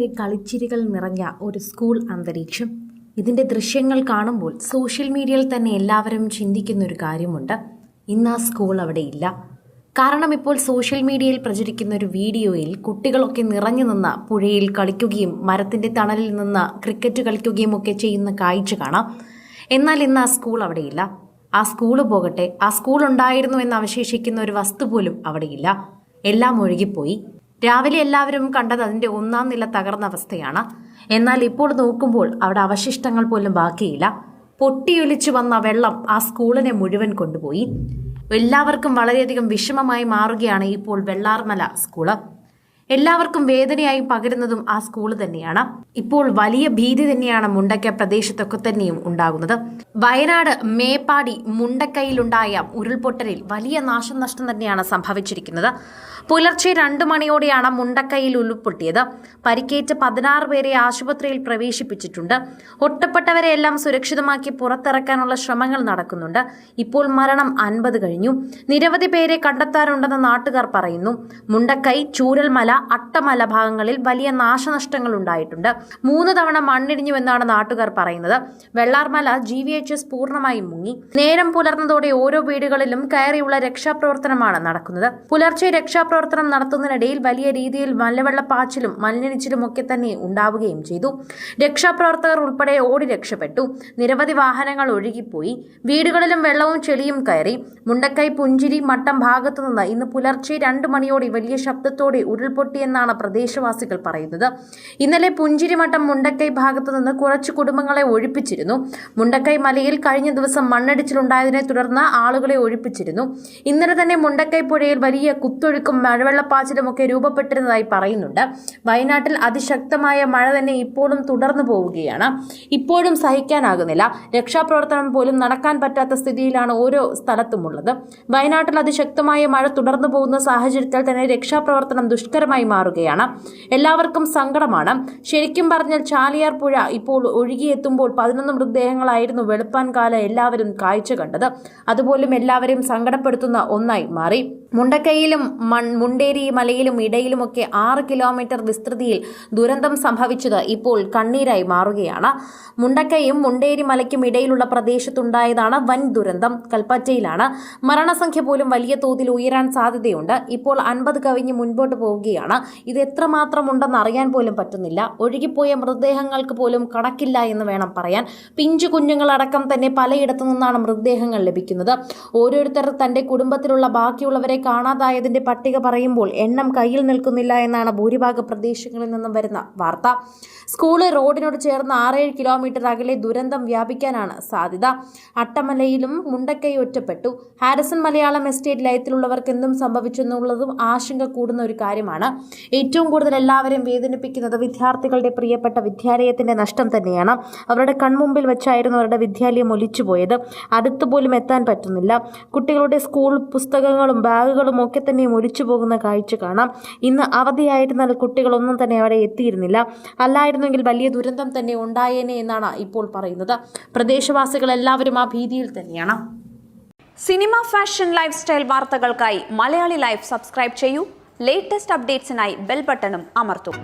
കളിച്ചിരികൾ നിറഞ്ഞ ഒരു സ്കൂൾ അന്തരീക്ഷം. ഇതിന്റെ ദൃശ്യങ്ങൾ കാണുമ്പോൾ സോഷ്യൽ മീഡിയയിൽ തന്നെ എല്ലാവരും ചിന്തിക്കുന്ന ഒരു കാര്യമുണ്ട്. ഇന്ന് ആ സ്കൂൾ അവിടെ ഇല്ല. കാരണം ഇപ്പോൾ സോഷ്യൽ മീഡിയയിൽ പ്രചരിക്കുന്ന ഒരു വീഡിയോയിൽ കുട്ടികളൊക്കെ നിറഞ്ഞു നിന്ന് പുഴയിൽ കളിക്കുകയും മരത്തിന്റെ തണലിൽ നിന്ന് ക്രിക്കറ്റ് കളിക്കുകയും ഒക്കെ ചെയ്യുന്ന കാഴ്ച കാണാം. എന്നാൽ ഇന്ന് ആ സ്കൂൾ അവിടെയില്ല ആ സ്കൂൾ പോകട്ടെ ആ സ്കൂൾ ഉണ്ടായിരുന്നു എന്ന് അവശേഷിക്കുന്ന ഒരു വസ്തു പോലും അവിടെയില്ല എല്ലാം ഒഴുകിപ്പോയി. രാവിലെ എല്ലാവരും കണ്ടത് അതിന്റെ ഒന്നാം നില തകർന്ന അവസ്ഥയാണ്. എന്നാൽ ഇപ്പോൾ നോക്കുമ്പോൾ അവിടെ അവശിഷ്ടങ്ങൾ പോലും ബാക്കിയില്ല. പൊട്ടിയൊലിച്ചു വന്ന വെള്ളം ആ സ്കൂളിനെ മുഴുവൻ കൊണ്ടുപോയി. എല്ലാവർക്കും വളരെയധികം വിഷമമായി മാറുകയാണ് ഇപ്പോൾ വെള്ളാർമല സ്കൂൾ. എല്ലാവർക്കും വേദനയായി പകരുന്നതും ആ സ്കൂൾ തന്നെയാണ്. ഇപ്പോൾ വലിയ ഭീതി തന്നെയാണ് മുണ്ടക്ക പ്രദേശത്തൊക്കെ തന്നെയും ഉണ്ടാകുന്നത്. വയനാട് മേപ്പാടി മുണ്ടക്കയിലുണ്ടായ ഉരുൾപൊട്ടലിൽ വലിയ നാശനഷ്ടം തന്നെയാണ് സംഭവിച്ചിരിക്കുന്നത്. പുലർച്ചെ രണ്ടു മണിയോടെയാണ് മുണ്ടക്കയിൽ ഉരുൾപൊട്ടിയത്. പരിക്കേറ്റ് പതിനാറ് പേരെ ആശുപത്രിയിൽ പ്രവേശിപ്പിച്ചിട്ടുണ്ട്. ഒട്ടപ്പെട്ടവരെ എല്ലാം സുരക്ഷിതമാക്കി പുറത്തിറക്കാനുള്ള ശ്രമങ്ങൾ നടക്കുന്നുണ്ട്. ഇപ്പോൾ മരണം അൻപത് കഴിഞ്ഞു. നിരവധി പേരെ കണ്ടെത്താറുണ്ടെന്ന് നാട്ടുകാർ പറയുന്നു. മുണ്ടക്കൈ ചൂരൽമല അട്ടമല ഭാഗങ്ങളിൽ വലിയ നാശനഷ്ടങ്ങൾ ഉണ്ടായിട്ടുണ്ട് മൂന്ന് തവണ മണ്ണിടിഞ്ഞുവെന്നാണ് നാട്ടുകാർ പറയുന്നത്. Vellarmala G V H S പൂർണമായും മുങ്ങി. നേരം പുലർന്നതോടെ ഓരോ വീടുകളിലും കയറിയുള്ള രക്ഷാപ്രവർത്തനമാണ് നടക്കുന്നത്. പുലർച്ചെ രക്ഷാപ്രവർത്തനം നടത്തുന്നതിനിടയിൽ വലിയ രീതിയിൽ മലവെള്ളപ്പാച്ചിലും മണ്ണിടിച്ചിലും ഒക്കെ തന്നെ ഉണ്ടാവുകയും ചെയ്തു. രക്ഷാപ്രവർത്തകർ ഉൾപ്പെടെ ഓടി രക്ഷപ്പെട്ടു. നിരവധി വാഹനങ്ങൾ ഒഴുകിപ്പോയി. വീടുകളിലും വെള്ളവും ചെളിയും കയറി. മുണ്ടക്കൈ പുഞ്ചിരി മട്ടം ഭാഗത്തുനിന്ന് ഇന്ന് പുലർച്ചെ രണ്ട് മണിയോടെ വലിയ ശബ്ദത്തോടെ ഉരുൾപൊട്ടിയെന്നാണ് പ്രദേശവാസികൾ പറയുന്നത്. ഇന്നലെ പുഞ്ചിരിമട്ടം മുണ്ടക്കൈ ഭാഗത്തു നിന്ന് കുറച്ച് കുടുംബങ്ങളെ ഒഴിപ്പിച്ചിരുന്നു. മുണ്ടക്കൈ മലയിൽ കഴിഞ്ഞ ദിവസം മണ്ണിടിച്ചിലുണ്ടായതിനെ തുടർന്ന് ആളുകളെ ഒഴിപ്പിച്ചിരുന്നു. ഇന്നലെ തന്നെ മുണ്ടക്കൈ പുഴയിൽ വലിയ കുത്തൊഴുക്കും മഴവെള്ളപ്പാച്ചിലും ഒക്കെ രൂപപ്പെട്ടിരുന്നതായി പറയുന്നുണ്ട്. വയനാട്ടിൽ അതിശക്തമായ മഴ തന്നെ ഇപ്പോഴും തുടർന്നു പോവുകയാണ്. ഇപ്പോഴും സഹിക്കാനാകുന്നില്ല. രക്ഷാപ്രവർത്തനം പോലും നടക്കാൻ പറ്റാത്ത സ്ഥിതിയിലാണ് ഓരോ സ്ഥലത്തുമുള്ളത്. വയനാട്ടിൽ അതിശക്തമായ മഴ തുടർന്നു പോകുന്ന സാഹചര്യത്തിൽ തന്നെ രക്ഷാപ്രവർത്തനം ദുഷ്കരമായി മാറുകയാണ്. എല്ലാവർക്കും സങ്കടമാണ്. ശരിക്കും പറഞ്ഞാൽ ചാലിയാർ പുഴ ഇപ്പോൾ ഒഴുകിയെത്തുമ്പോൾ പതിനൊന്ന് മൃതദേഹങ്ങളായിരുന്നു വെളുപ്പാൻ കാല എല്ലാവരും കാഴ്ച കണ്ടത്. അതുപോലും എല്ലാവരെയും സങ്കടപ്പെടുത്തുന്ന ഒന്നായി മാറി. മുണ്ടക്കൈയിലും മൺ മുണ്ടേരി മലയിലും ഇടയിലുമൊക്കെ ആറ് കിലോമീറ്റർ വിസ്തൃതിയിൽ ദുരന്തം സംഭവിച്ചത് ഇപ്പോൾ കണ്ണീരായി മാറുകയാണ്. മുണ്ടക്കൈയും മുണ്ടേരി മലയ്ക്കും ഇടയിലുള്ള പ്രദേശത്തുണ്ടായതാണ് വൻ ദുരന്തം. കൽപ്പറ്റയിലാണ്. മരണസംഖ്യ പോലും വലിയ തോതിൽ ഉയരാൻ സാധ്യതയുണ്ട്. ഇപ്പോൾ അൻപത് കവിഞ്ഞ് മുൻപോട്ട് പോവുകയാണ്. ഇത് എത്രമാത്രം ഉണ്ടെന്ന് അറിയാൻ പോലും പറ്റുന്നില്ല. ഒഴുകിപ്പോയ മൃതദേഹങ്ങൾക്ക് പോലും കണക്കില്ല എന്ന് വേണം പറയാൻ. പിഞ്ചു കുഞ്ഞുങ്ങളടക്കം തന്നെ പലയിടത്തു നിന്നാണ് മൃതദേഹങ്ങൾ ലഭിക്കുന്നത്. ഓരോരുത്തർ തന്റെ കുടുംബത്തിലുള്ള ബാക്കിയുള്ളവരെ കാണാതായതിന്റെ പട്ടിക പറയുമ്പോൾ എണ്ണം കയ്യിൽ നിൽക്കുന്നില്ല എന്നാണ് ഭൂരിഭാഗ പ്രദേശങ്ങളിൽ നിന്നും വരുന്ന വാർത്ത. സ്കൂൾ റോഡിനോട് ചേർന്ന് ആറേഴ് കിലോമീറ്റർ അകലെ ദുരന്തം വ്യാപിക്കാനാണ് സാധ്യത. അട്ടമലയിലും മുണ്ടക്കൈ ഒറ്റപ്പെട്ടു. ഹാരിസൺ മലയാളം എസ്റ്റേറ്റ് ലയത്തിലുള്ളവർക്ക് എന്തും സംഭവിച്ചെന്നുള്ളതും ആശങ്ക കൂടുന്ന ഒരു കാര്യമാണ്. ഏറ്റവും കൂടുതൽ എല്ലാവരും വേദനിപ്പിക്കുന്നത് വിദ്യാർത്ഥികളുടെ പ്രിയപ്പെട്ട വിദ്യാലയത്തിന്റെ നഷ്ടം തന്നെയാണ്. അവരുടെ കൺമുമ്പിൽ വെച്ചായിരുന്നു അവരുടെ വിദ്യാലയം ഒലിച്ചുപോയത്. അടുത്തുപോലും എത്താൻ പറ്റുന്നില്ല. കുട്ടികളുടെ സ്കൂൾ പുസ്തകങ്ങളും ബാഗുകളും ഒക്കെ തന്നെയും ഒലിച്ചു പോകുന്ന കാഴ്ച കാണാം. ഇന്ന് അവധിയായിരുന്നാൽ കുട്ടികളൊന്നും തന്നെ അവിടെ എത്തിയിരുന്നില്ല. അല്ലായിരുന്നെങ്കിൽ വലിയ ദുരന്തം തന്നെ ഉണ്ടായേനെ എന്നാണ് ഇപ്പോൾ പറയുന്നത്. പ്രദേശവാസികൾ എല്ലാവരും ആ ഭീതിയിൽ തന്നെയാണ്. സിനിമ ഫാഷൻ ലൈഫ് സ്റ്റൈൽ വാർത്തകൾക്കായി മലയാളി ലൈഫ് സബ്സ്ക്രൈബ് ചെയ്യൂ. ലേറ്റസ്റ്റ് അപ്ഡേറ്റ്സിനായി ബെൽ ബട്ടണും അമർത്തും.